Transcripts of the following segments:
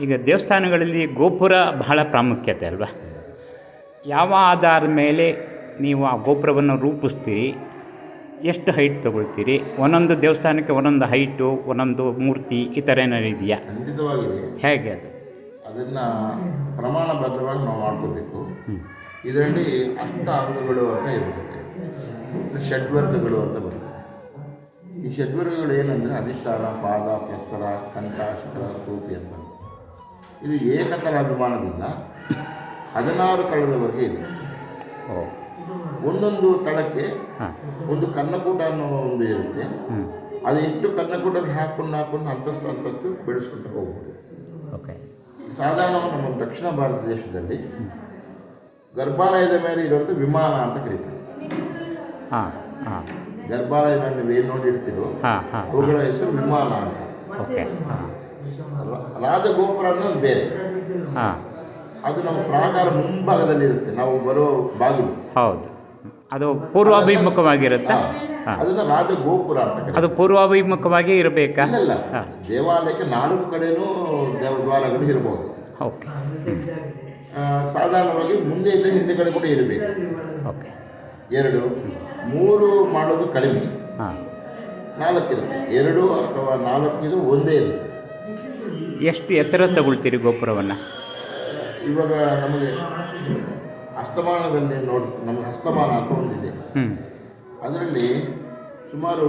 ಈಗ ದೇವಸ್ಥಾನಗಳಲ್ಲಿ ಗೋಪುರ ಬಹಳ ಪ್ರಾಮುಖ್ಯತೆ ಅಲ್ವಾ? ಯಾವ ಆಧಾರದ ಮೇಲೆ ನೀವು ಆ ಗೋಪುರವನ್ನು ರೂಪಿಸ್ತೀರಿ? ಎಷ್ಟು ಹೈಟ್ ತಗೊಳ್ತೀರಿ? ಒಂದೊಂದು ದೇವಸ್ಥಾನಕ್ಕೆ ಒಂದೊಂದು ಹೈಟು ಒಂದೊಂದು ಮೂರ್ತಿ ಈ ಥರ ಏನಾದ್ರು ಇದೆಯಾ? ಖಂಡಿತವಾಗಿದೆ ಹೇಗೆ ಅದು? ಅದನ್ನು ಪ್ರಮಾಣಬದ್ಧವಾಗಿ ನಾವು ಮಾಡ್ಕೋಬೇಕು. ಇದರಲ್ಲಿ ಅಷ್ಟ ಅಂಗಗಳು ಅಂತ ಇರುತ್ತೆ. ಷಡ್ವರ್ಗಗಳು ಅಂತ ಬರುತ್ತೆ. ಈ ಷಡ್ವರ್ಗಗಳು ಏನಂದರೆ ಅಧಿಷ್ಠಾನ ಪಾದ ಪ್ರಸ್ತರ ಕಂಠ ಶಿಖರ ಸ್ತೂಪಿ ಅಂತ. ಇದು ಏಕತರ ಅಭಿಮಾನದಿಂದ ಹದಿನಾರು ತಳದವರೆಗೆ ಇದೆ. ಒಂದೊಂದು ತಳಕ್ಕೆ ಒಂದು ಕನ್ನಕೂಟ ಅನ್ನೋ ಒಂದು ಇರುತ್ತೆ. ಅದು ಎಷ್ಟು ಕನ್ನಕೂಟಕ್ಕೆ ಹಾಕೊಂಡು ಹಾಕೊಂಡು ಅಂತಸ್ತು ಅಂತಸ್ತು ಬೆಳೆಸ್ಕೊಂಡು ಹೋಗ್ಬೋದು. ಓಕೆ. ಸಾಧಾರಣವಾಗಿ ನಮ್ಮ ದಕ್ಷಿಣ ಭಾರತ ದೇಶದಲ್ಲಿ ಗರ್ಭಾಲಯದ ಮೇಲೆ ಇರುವಂಥ ವಿಮಾನ ಅಂತ ಕರೀತಾರೆ. ಗರ್ಭಾಲಯದ ಮೇಲೆ ನೀವು ಏನು ನೋಡಿರ್ತೀರೋ ಹಾಂ ಹಾಂ ಅವುಗಳ ಹೆಸರು ವಿಮಾನ ಅಂತ. ಓಕೆ ರಾಜಗೋಪುರ ಅನ್ನೋದು ಬೇರೆ. ಹಾಂ. ಅದು ನಮ್ಮ ಪ್ರಾಕಾರ ಮುಂಭಾಗದಲ್ಲಿ ಇರುತ್ತೆ ನಾವು ಬರೋ ಬಾಗಿಲು. ಹೌದು. ಅದು ಪೂರ್ವಾಭಿಮುಖವಾಗಿರುತ್ತೆ? ಅದನ್ನ ರಾಜಗೋಪುರ ಅಂತ ಅದು ಪೂರ್ವಾಭಿಮುಖವಾಗಿ ಇರಬೇಕಾ? ಇಲ್ಲ ದೇವಾಲಯಕ್ಕೆ ನಾಲ್ಕು ಕಡೆನೂ ದೇವದ್ವಾರಗಳು ಇರಬಹುದು ಓಕೆ. ಸಾಧಾರಣವಾಗಿ ಮುಂದೆ ಇದ್ದರೆ ಹಿಂದೆಗಡೆ ಕೂಡ ಇರಬೇಕು. ಓಕೆ. ಎರಡು ಮೂರು ಮಾಡೋದು ಕಡಿಮೆ. ಹಾಂ. ನಾಲ್ಕು ಇರುತ್ತೆ. ಎರಡು ಅಥವಾ ನಾಲ್ಕು ಇದು ಒಂದೇ ಇರುತ್ತೆ. ಎಷ್ಟು ಎತ್ತರ ತಗೊಳ್ತೀರಿ ಗೋಪುರವನ್ನು? ಇವಾಗ ನಮಗೆ ಅಸ್ತಮಾನದಲ್ಲಿ ನೋಡಿ ನಮಗೆ ಅಸ್ತಮಾನ ಅಂತ ಒಂದಿದೆ ಅದರಲ್ಲಿ ಸುಮಾರು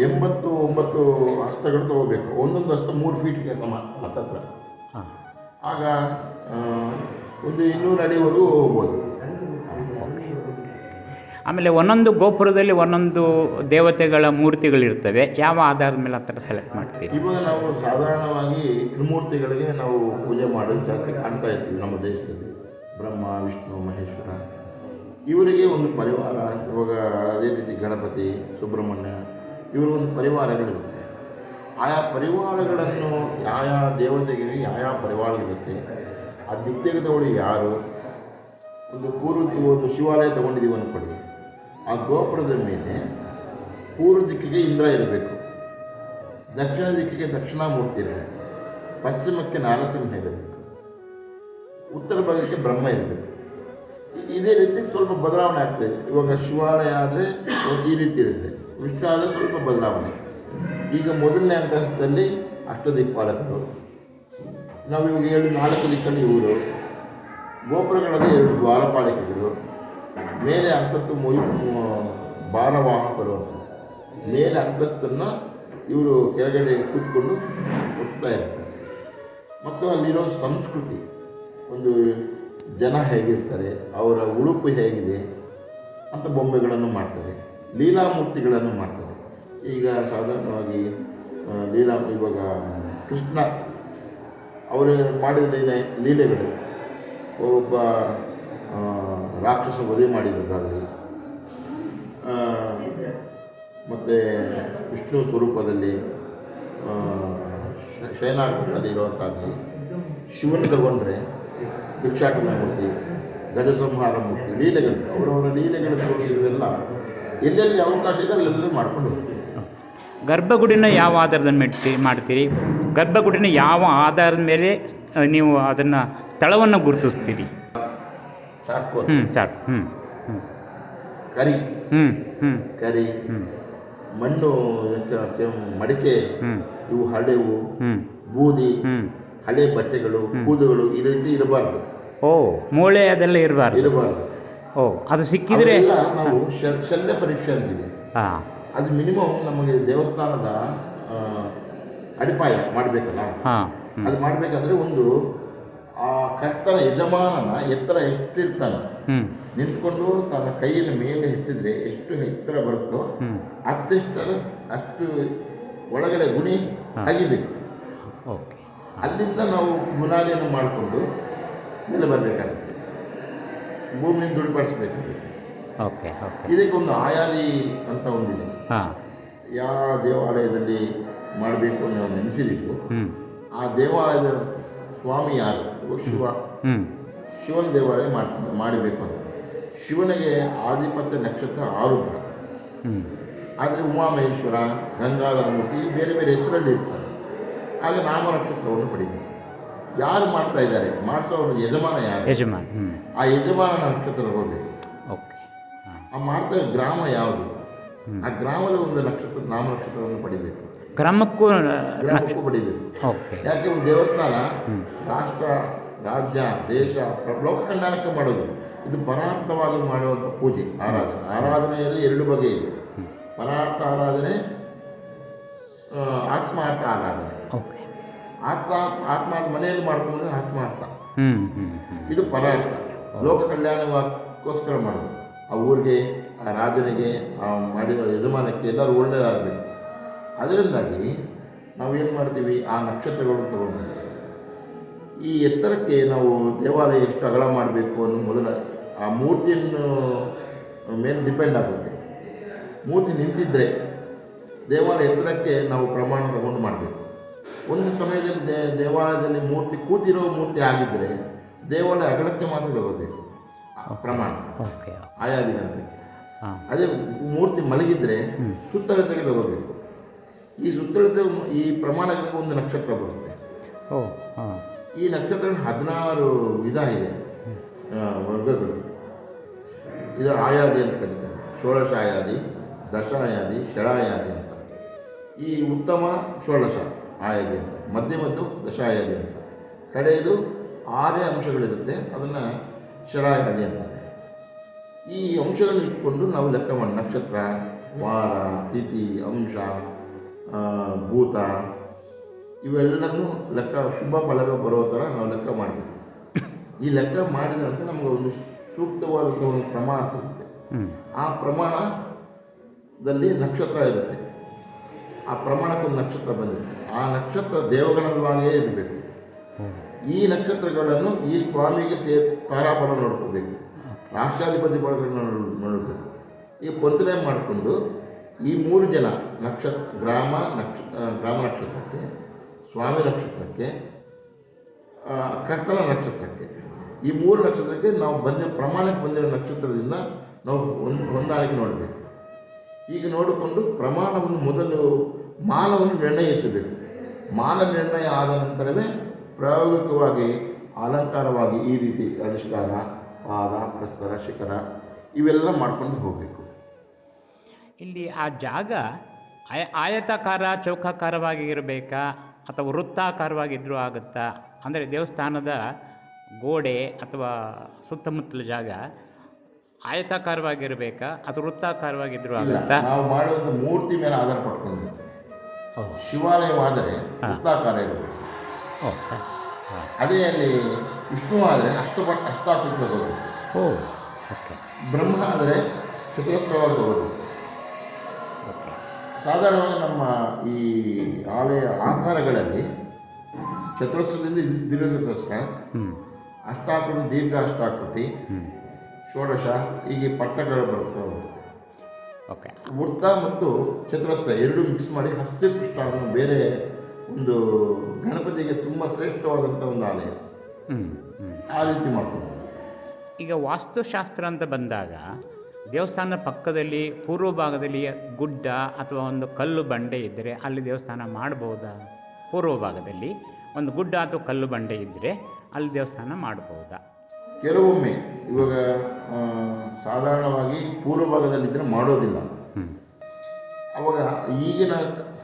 ಎಂಬತ್ತು ಒಂಬತ್ತು ಹಸ್ತಗಳು ತಗೋಬೇಕು. ಒಂದೊಂದು ಹಸ್ತ ಮೂರು ಫೀಟ್ಗೆ ಸಮ ಹತ್ತತ್ರ. ಹಾಂ. ಆಗ ಒಂದು ಇನ್ನೂರು ಅಡಿವರೆಗೂ ಹೋಗ್ಬೋದು. ಆಮೇಲೆ ಒಂದೊಂದು ಗೋಪುರದಲ್ಲಿ ಒಂದೊಂದು ದೇವತೆಗಳ ಮೂರ್ತಿಗಳಿರ್ತವೆ. ಯಾವ ಆಧಾರದ ಮೇಲೆ ಆ ಥರ ಸೆಲೆಕ್ಟ್ ಮಾಡ್ತೀವಿ ಇವಾಗ ನಾವು ಸಾಧಾರಣವಾಗಿ ತ್ರಿಮೂರ್ತಿಗಳಿಗೆ ನಾವು ಪೂಜೆ ಮಾಡೋದು ಜಾಸ್ತಿ ಕಾಣ್ತಾ ಇರ್ತೀವಿ ನಮ್ಮ ದೇಶದಲ್ಲಿ. ಬ್ರಹ್ಮ, ವಿಷ್ಣು, ಮಹೇಶ್ವರ. ಇವರಿಗೆ ಒಂದು ಪರಿವಾರ, ಇವಾಗ ಅದೇ ರೀತಿ ಗಣಪತಿ, ಸುಬ್ರಹ್ಮಣ್ಯ, ಇವರು ಒಂದು ಪರಿವಾರಗಳಿರುತ್ತೆ. ಆಯಾ ಪರಿವಾರಗಳನ್ನು ಯಾಯಾ ದೇವತೆಗೆ ಯಾಯಾ ಪರಿವಾರಗಳಿರುತ್ತೆ ಆ ತಗೊಳ್ಳಿ ಯಾರು? ಒಂದು ಪೂರ್ವಕ್ಕೆ ಒಂದು ಶಿವಾಲಯ ತಗೊಂಡಿದ್ದೀವಿ ಅಂದ್ಕೊಳ್ಳಿ ಆ ಗೋಪುರದ ಮೇಲೆ ಪೂರ್ವ ದಿಕ್ಕಿಗೆ ಇಂದ್ರ ಇರಬೇಕು. ದಕ್ಷಿಣ ದಿಕ್ಕಿಗೆ ದಕ್ಷಿಣಾಮೂರ್ತಿ ಇರಬೇಕು. ಪಶ್ಚಿಮಕ್ಕೆ ನಾರಸಿಂಹ ಇರಬೇಕು. ಉತ್ತರ ಭಾಗಕ್ಕೆ ಬ್ರಹ್ಮ ಇರಬೇಕು. ಇದೇ ರೀತಿ ಸ್ವಲ್ಪ ಬದಲಾವಣೆ ಆಗ್ತದೆ ಇವಾಗ ಶಿವಾಲಯ ಆದರೆ ಈ ರೀತಿ ಇರುತ್ತೆ. ವಿಷ್ಣು ಆದರೆ ಸ್ವಲ್ಪ ಬದಲಾವಣೆ. ಈಗ ಮೊದಲನೇ ಅಂತಸ್ತಲ್ಲಿ ಅಷ್ಟದಿಕ್ಪಾಲಕರು ನಾವು ಇವಾಗ ಹೇಳಿ ನಾಲ್ಕು ದಿಕ್ಕಲ್ಲಿ ಇವರು. ಗೋಪುರಗಳಲ್ಲಿ ಎರಡು ದ್ವಾರಪಾಲಕರು ಮೇಲೆ ಅಂತಸ್ತು ಮೊಯ್ ಭಾರವಾಹಕರು ಅಂತ ಮೇಲೆ ಅಂತಸ್ತನ್ನು ಇವರು ಕೆಳಗಡೆ ಕೂತ್ಕೊಂಡು ಹೋಗ್ತಾ ಇರ್ತಾರೆ. ಮತ್ತು ಅಲ್ಲಿರೋ ಸಂಸ್ಕೃತಿ, ಒಂದು ಜನ ಹೇಗಿರ್ತಾರೆ, ಅವರ ಉಳುಪು ಹೇಗಿದೆ ಅಂತ ಬೊಂಬೆಗಳನ್ನು ಮಾಡ್ತಾರೆ, ಲೀಲಾಮೂರ್ತಿಗಳನ್ನು ಮಾಡ್ತಾರೆ. ಈಗ ಸಾಧಾರಣವಾಗಿ ಲೀಲಾ, ಇವಾಗ ಕೃಷ್ಣ, ಅವರು ಮಾಡಿದ ಲೀಲೆ ಲೀಲೆಗಳು. ಒಬ್ಬ ರಾಕ್ಷಸ ವಧೆ ಮಾಡಿದ್ದಾರೆ ಮತ್ತು ವಿಷ್ಣು ಸ್ವರೂಪದಲ್ಲಿ ಆ, ಶ- ಶಯನಾಗದಲ್ಲಿ ಇರುವಂಥದ್ದು ಶಿವನ ತಗೊಂಡ್ರೆ ಭಿಕ್ಷಾಟನ ಮೂರ್ತಿ ಗಜಸಂಹಾರ ಮೂರ್ತಿ ಲೀಲೆಗಳು ಅವರವರ ಲೀಲೆಗಳು ತೋರಿಸಿರೋದೆಲ್ಲ ಎಲ್ಲೆಲ್ಲಿ ಅವಕಾಶ ಇದೆ ಅಲ್ಲೆಲ್ಲ ಮಾಡ್ಕೊಂಡು ಗರ್ಭಗುಡಿನ ಯಾವ ಆಧಾರದ ಮೇಲೆ ಮಾಡ್ತೀರಿ? ಗರ್ಭಗುಡಿನ ಯಾವ ಆಧಾರದ ಮೇಲೆ ನೀವು ಅದನ್ನು ಸ್ಥಳವನ್ನು ಗುರುತಿಸ್ತೀರಿ? ಚಾರ್ಕೋಲ್. ಹ್ಞೂ ಸಾಕು ಹ್ಞೂ ಹ್ಞೂ ಕರಿ. ಹ್ಞೂ ಹ್ಞೂ ಕರಿ. ಹ್ಞೂ ಮಣ್ಣು ಮಡಿಕೆ ಹ್ಞೂ ಇವು ಹಳೆವು ಹ್ಞೂ ಬೂದಿ ಹ್ಞೂ ಹಳೆ ಬಟ್ಟೆಗಳು ಕೂದುಗಳು ಈ ರೀತಿ ಇರಬಾರ್ದು. ಓ ಮೂಳೆ ಅದೆಲ್ಲ ಇರಬಾರ್ದು. ಇರಬಾರ್ದು. ಓ ಅದು ಸಿಕ್ಕಿದ್ರೆ ನಾವು ಶಲ್ಯ ಪರೀಕ್ಷೆ ಅಂತೀವಿ. ಹಾಂ. ಅದು ಮಿನಿಮಮ್ ನಮಗೆ ದೇವಸ್ಥಾನದ ಅಡಿಪಾಯ ಮಾಡಬೇಕಲ್ಲ? ಹಾಂ. ಅದು ಮಾಡಬೇಕಂದ್ರೆ ಒಂದು ಆ ಕರ್ತನ ಯಜಮಾನನ ಎತ್ತರ ಎಷ್ಟಿರ್ತಾನೆ ನಿಂತ್ಕೊಂಡು ತನ್ನ ಕೈಯನ್ನು ಮೇಲೆ ಎತ್ತಿದ್ರೆ ಎಷ್ಟು ಎತ್ತರ ಬರುತ್ತೋ ಅಷ್ಟಿಷ್ಟರ ಅಷ್ಟು ಒಳಗಡೆ ಗುಣಿ ಅಗಿಬೇಕು. ಅಲ್ಲಿಂದ ನಾವು ಬುನಾದಿಯನ್ನು ಮಾಡಿಕೊಂಡು ಮೇಲೆ ಬರಬೇಕಾಗುತ್ತೆ ಭೂಮಿಯನ್ನು ದೃಢಪಡಿಸ್ಬೇಕಾಗುತ್ತೆ ಓಕೆ ಇದಕ್ಕೊಂದು ಆಯಾದಿ ಅಂತ ಒಂದಿದೆ. ಯಾವ ದೇವಾಲಯದಲ್ಲಿ ಮಾಡಬೇಕು ಅನ್ನೋ ಒಂದು ನೆನೆಸಿದಿತ್ತು ಆ ದೇವಾಲಯದ ಸ್ವಾಮಿ ಯಾರು? ಶಿವ. ಶಿವನ ದೇವಾಲಯ ಮಾಡ್ ಮಾಡಬೇಕು ಅಂತ. ಶಿವನಿಗೆ ಆಧಿಪತ್ಯ ನಕ್ಷತ್ರ ಆರುದ್ರ. ಆದರೆ ಉಮಾಮಹೇಶ್ವರ ಗಂಗಾಧರ ಮೂರ್ತಿ ಬೇರೆ ಬೇರೆ ಹೆಸರಲ್ಲಿ ಇರ್ತಾರೆ. ಆಗ ನಾಮ ನಕ್ಷತ್ರವನ್ನು ಪಡಿಬೇಕು. ಯಾರು ಮಾಡ್ತಾ ಇದ್ದಾರೆ? ಮಾಡಿಸೋರು ಯಜಮಾನ ಯಾರು? ಯಜಮಾನ ಆ ಯಜಮಾನ ನಕ್ಷತ್ರ ಹೋಗಬೇಕು. ಓಕೆ. ಆ ಮಾಡ್ತಾ ಗ್ರಾಮ ಯಾವುದು? ಆ ಗ್ರಾಮದ ಒಂದು ನಕ್ಷತ್ರ ನಾಮ ನಕ್ಷತ್ರವನ್ನು ಪಡಿಬೇಕು. ಗ್ರಾಮಕ್ಕೂ ಗ್ರಾಮಕ್ಕೂ ಪಡಿಬೇಕು ಓಕೆ. ಯಾಕೆ ಒಂದು ದೇವಸ್ಥಾನ. ರಾಷ್ಟ್ರ ರಾಜ್ಯ ದೇಶ ಲೋಕ ಕಲ್ಯಾಣಕ್ಕೆ ಮಾಡೋದು. ಇದು ಪರಾರ್ಥವಾಗಿ ಮಾಡುವಂಥ ಪೂಜೆ ಆರಾಧನೆ. ಆರಾಧನೆಯಲ್ಲಿ ಎರಡು ಬಗೆ ಇದೆ. ಪರಾರ್ಥ ಆರಾಧನೆ ಆತ್ಮಾರ್ಥ ಆರಾಧನೆ. ಆತ್ಮ ಆತ್ಮಾರ್ಥ ಮನೆಯಲ್ಲಿ ಮಾಡ್ಕೊಂಡ್ರೆ ಆತ್ಮಾರ್ಥ. ಇದು ಪರಾರ್ಥ. ಲೋಕ ಕಲ್ಯಾಣಕ್ಕೋಸ್ಕರ ಮಾಡೋದು. ಆ ಊರಿಗೆ ಆ ರಾಜನಿಗೆ ಆ ಮಾಡಿದ ಯಜಮಾನಕ್ಕೆ ಎಲ್ಲರೂ ಒಳ್ಳೆಯದಾಗಬೇಕು ಅದರಿಂದಾಗಿ ನಾವೇನು ಮಾಡ್ತೀವಿ? ಆ ನಕ್ಷತ್ರಗಳನ್ನು ತಗೊಂಡು ಈ ಎತ್ತರಕ್ಕೆ ನಾವು ದೇವಾಲಯ ಎಷ್ಟು ಅಗಲ ಮಾಡಬೇಕು ಅನ್ನೋ ಮೊದಲ ಆ ಮೂರ್ತಿಯನ್ನು ಮೇಲೆ ಡಿಪೆಂಡ್ ಆಗುತ್ತೆ. ಮೂರ್ತಿ ನಿಂತಿದ್ದರೆ ದೇವಾಲಯ ಎತ್ತರಕ್ಕೆ ನಾವು ಪ್ರಮಾಣ ತಗೊಂಡು ಮಾಡಬೇಕು. ಒಂದು ಸಮಯದಲ್ಲಿ ದೇ ದೇವಾಲಯದಲ್ಲಿ ಮೂರ್ತಿ ಕೂತಿರೋ ಮೂರ್ತಿ ಆಗಿದ್ದರೆ ದೇವಾಲಯ ಅಗಲಕ್ಕೆ ಮಾತ್ರ ತಗೋಬೇಕು. ಆ ಪ್ರಮಾಣ. ಆಯಾ ದಿನಕ್ಕೆ ಅದೇ ಮೂರ್ತಿ ಮಲಗಿದ್ರೆ ಸುತ್ತಳತೆಗೆ ತಗೋಬೇಕು. ಈ ಸುತ್ತಳತೆ ಈ ಪ್ರಮಾಣಕ್ಕೆ ಒಂದು ನಕ್ಷತ್ರ ಬರುತ್ತೆ. ಓ ಹಾಂ. ಈ ನಕ್ಷತ್ರ ಹದಿನಾರು ವಿಧ ಇದೆ ವರ್ಗಗಳು. ಇದು ಆಯಾದಿ ಅಂತ ಕರೀತಾರೆ. ಷೋಡಶ ಆಯಾದಿ ದಶಾಯಾದಿ ಷಡಾಯಾದಿ ಅಂತ. ಈ ಉತ್ತಮ ಷೋಳಶ ಆಯಾದಿ ಅಂತ ಮಧ್ಯಮದ್ದು ದಶಾಯಾದಿ ಅಂತ. ಕಡೆಯದು ಆರೇ ಅಂಶಗಳಿರುತ್ತೆ ಅದನ್ನು ಷಡಾಯಾದಿ ಅಂತಾರೆ. ಈ ಅಂಶಗಳನ್ನ ಇಟ್ಕೊಂಡು ನಾವು ಲೆಕ್ಕ ಮಾಡಿ ನಕ್ಷತ್ರ ವಾರ ತಿಥಿ ಅಂಶ. ಭೂತ ಇವೆಲ್ಲನೂ ಲೆಕ್ಕ ಶುಭ ಫಲಗಳು ಬರೋ ಥರ ನಾವು ಲೆಕ್ಕ ಮಾಡಬೇಕು. ಈ ಲೆಕ್ಕ ಮಾಡಿದ ನಂತರ ನಮಗೆ ಒಂದು ಸೂಕ್ತವಾದಂಥ ಒಂದು ಪ್ರಮಾಣ ಸಿಗುತ್ತೆ. ಆ ಪ್ರಮಾಣದಲ್ಲಿ ನಕ್ಷತ್ರ ಇರುತ್ತೆ. ಆ ಪ್ರಮಾಣಕ್ಕೊಂದು ನಕ್ಷತ್ರ ಬಂದಿದೆ. ಆ ನಕ್ಷತ್ರ ದೇವಗಣವಾಗಿಯೇ ಇರಬೇಕು. ಈ ನಕ್ಷತ್ರಗಳನ್ನು ಈ ಸ್ವಾಮಿಗೆ ಸೇ ತಾರಾಫಲ ನೋಡ್ಕೋಬೇಕು. ರಾಷ್ಟ್ರಾಧಿಪತಿ ಫಲಗಳನ್ನು ನೋಡಬೇಕು. ಈ ಪಂಚನೆ ಮಾಡಿಕೊಂಡು ಈ ಮೂರು ಜನ ನಕ್ಷತ್ರ ಗ್ರಾಮ ನಕ್ಷ ಗ್ರಾಮ ನಕ್ಷತ್ರಕ್ಕೆ, ಸ್ವಾಮಿ ನಕ್ಷತ್ರಕ್ಕೆ ಕರ್ತನ ನಕ್ಷತ್ರಕ್ಕೆ. ಈ ಮೂರು ನಕ್ಷತ್ರಕ್ಕೆ ನಾವು ಬಂದ ಪ್ರಮಾಣಕ್ಕೆ ಬಂದಿರೋ ನಕ್ಷತ್ರದಿಂದ ನಾವು ಒಂದು ಹೊಂದಾಣಿಕೆ ನೋಡಬೇಕು. ಈಗ ನೋಡಿಕೊಂಡು ಪ್ರಮಾಣವನ್ನು ಮೊದಲು ಮಾನವನ್ನು ನಿರ್ಣಯಿಸಬೇಕು. ಮಾನ ನಿರ್ಣಯ ಆದ ನಂತರವೇ ಪ್ರಾಯೋಗಿಕವಾಗಿ ಅಲಂಕಾರವಾಗಿ ಈ ರೀತಿ ಅಧಿಷ್ಠಾನ, ಪಾದ, ಪ್ರಸ್ತರ, ಶಿಖರ ಇವೆಲ್ಲ ಮಾಡ್ಕೊಂಡು ಹೋಗಬೇಕು. ಇಲ್ಲಿ ಆ ಜಾಗ ಆಯ ಆಯತಾಕಾರ ಚೌಕಾಕಾರವಾಗಿ ಇರಬೇಕಾ ಅಥವಾ ವೃತ್ತಾಕಾರವಾಗಿದ್ದರೂ ಆಗುತ್ತಾ? ಅಂದರೆ ದೇವಸ್ಥಾನದ ಗೋಡೆ ಅಥವಾ ಸುತ್ತಮುತ್ತಲ ಜಾಗ ಆಯತಾಕಾರವಾಗಿರಬೇಕಾ ಅಥವಾ ವೃತ್ತಾಕಾರವಾಗಿದ್ದರೂ ಆಗುತ್ತಾ? ನಾವು ಮಾಡುವಂಥ ಮೂರ್ತಿ ಮೇಲೆ ಆಧಾರ ಪಡ್ಕೊಂಡು ಹೌದು. ಶಿವಾಲಯವಾದರೆ. ವೃತ್ತಾಕಾರ ಇರಬೇಕು ಓಕೆ. ಅದೇ ಅಲ್ಲಿ ವಿಷ್ಣು ಆದರೆ ಅಷ್ಟು ಅಷ್ಟಾಕೃತಿ ತಗೋಬೇಕು. ಓ ಓಕೆ. ಬ್ರಹ್ಮ ಆದರೆ ಚತುರಸ್ರವಾಗಿ ತಗೋಬೇಕು. ಸಾಧಾರಣವಾಗಿ ನಮ್ಮ ಈ ಆಲಯ ಆಕಾರಗಳಲ್ಲಿ ಚತುರಸ್ರದಿಂದ ದೀರ್ಘಚತುರಸ್ರ ಅಷ್ಟಾಕೃತಿ ದೀರ್ಘ ಅಷ್ಟಾಕೃತಿ ಷೋಡಶ ಹೀಗೆ ಪಟ್ಟಗಳು ಬರ್ತವೆ. ಓಕೆ. ವೃತ್ತ ಮತ್ತು ಚತುರಸ್ರ ಎರಡು ಮಿಕ್ಸ್ ಮಾಡಿ ಹಸ್ತಿಪುಷ್ಟವನ್ನು ಬೇರೆ ಒಂದು ಗಣಪತಿಗೆ ತುಂಬ ಶ್ರೇಷ್ಠವಾದಂಥ ಒಂದು ಆಲಯ. ಆ ರೀತಿ ಮಾಡ್ತೀವಿ ಈಗ ವಾಸ್ತುಶಾಸ್ತ್ರ ಅಂತ ಬಂದಾಗ ದೇವಸ್ಥಾನದ ಪಕ್ಕದಲ್ಲಿ ಪೂರ್ವ ಭಾಗದಲ್ಲಿ ಗುಡ್ಡ ಅಥವಾ ಒಂದು ಕಲ್ಲು ಬಂಡೆ ಇದ್ದರೆ ಅಲ್ಲಿ ದೇವಸ್ಥಾನ ಮಾಡ್ಬೋದಾ? ಪೂರ್ವ ಭಾಗದಲ್ಲಿ ಒಂದು ಗುಡ್ಡ ಅಥವಾ ಕಲ್ಲು ಬಂಡೆ ಇದ್ದರೆ ಅಲ್ಲಿ ದೇವಸ್ಥಾನ ಮಾಡ್ಬೋದಾ? ಕೆಲವೊಮ್ಮೆ ಇವಾಗ ಸಾಧಾರಣವಾಗಿ ಪೂರ್ವ ಭಾಗದಲ್ಲಿದ್ದರೆ ಮಾಡೋದಿಲ್ಲ. ಅವಾಗ ಈಗಿನ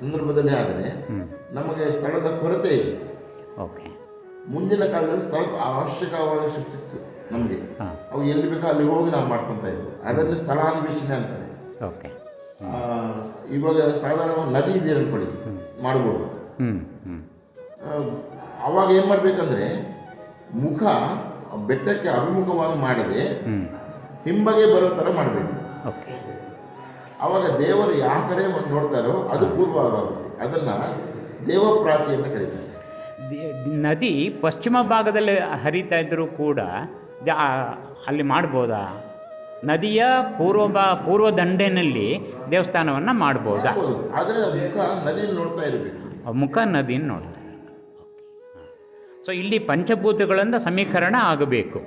ಸಂದರ್ಭದಲ್ಲಿ ಆದರೆ ನಮಗೆ ಸ್ಥಳದ ಕೊರತೆ ಇದೆ. ಓಕೆ. ಮುಂದಿನ ಕಾಲದಲ್ಲಿ ಸ್ಥಳ ಅವಶ್ಯಕವಾಗಿ ಸಿಗ್ತಿತ್ತು ನಮಗೆ. ಅವು ಎಲ್ಲಿ ಬೇಕೋ ಅಲ್ಲಿ ಹೋಗಿ ನಾವು ಮಾಡ್ಕೊತಾ ಇದ್ವಿ. ಅದನ್ನು ಸ್ಥಳಾನ್ವೇಷಣೆ ಅಂತಾರೆ. ಓಕೆ. ಇವಾಗ ಸಾಧಾರಣ ನದಿ ಇದೆ ಅನ್ಕೊಳ್ಳಿ. ಮಾಡ್ಬೋದು. ಅವಾಗ ಏನು ಮಾಡಬೇಕಂದ್ರೆ ಮುಖ ಬೆಟ್ಟಕ್ಕೆ ಅಭಿಮುಖವಾಗಿ ಮಾಡದೆ ಹಿಂಬಗೆ ಬರೋ ಥರ ಮಾಡಬೇಕು. ಓಕೆ. ಅವಾಗ ದೇವರು ಯಾವ ಕಡೆ ನೋಡ್ತಾರೋ ಅದು ಪೂರ್ವ ಆಗುತ್ತೆ ಅದನ್ನು ದೇವಪ್ರಾಚಿ ಅಂತ ಕರೀತಾರೆ. ನದಿ ಪಶ್ಚಿಮ ಭಾಗದಲ್ಲಿ ಹರಿತಾ ಇದ್ದರೂ ಕೂಡ ಅಲ್ಲಿ ಮಾಡ್ಬೋದಾ? ನದಿಯ ಪೂರ್ವ ಬಾ ಪೂರ್ವ ದಂಡೆನಲ್ಲಿ ದೇವಸ್ಥಾನವನ್ನು ಮಾಡ್ಬೋದಾ? ಆದರೆ ಮುಖ ನದಿಯಲ್ಲಿ ನೋಡ್ತಾ ಇರಬೇಕು. ಮುಖ ನದಿನ ನೋಡ್ತಾರೆ. ಸೊ ಇಲ್ಲಿ ಪಂಚಭೂತಗಳಿಂದ ಸಮೀಕರಣ ಆಗಬೇಕು.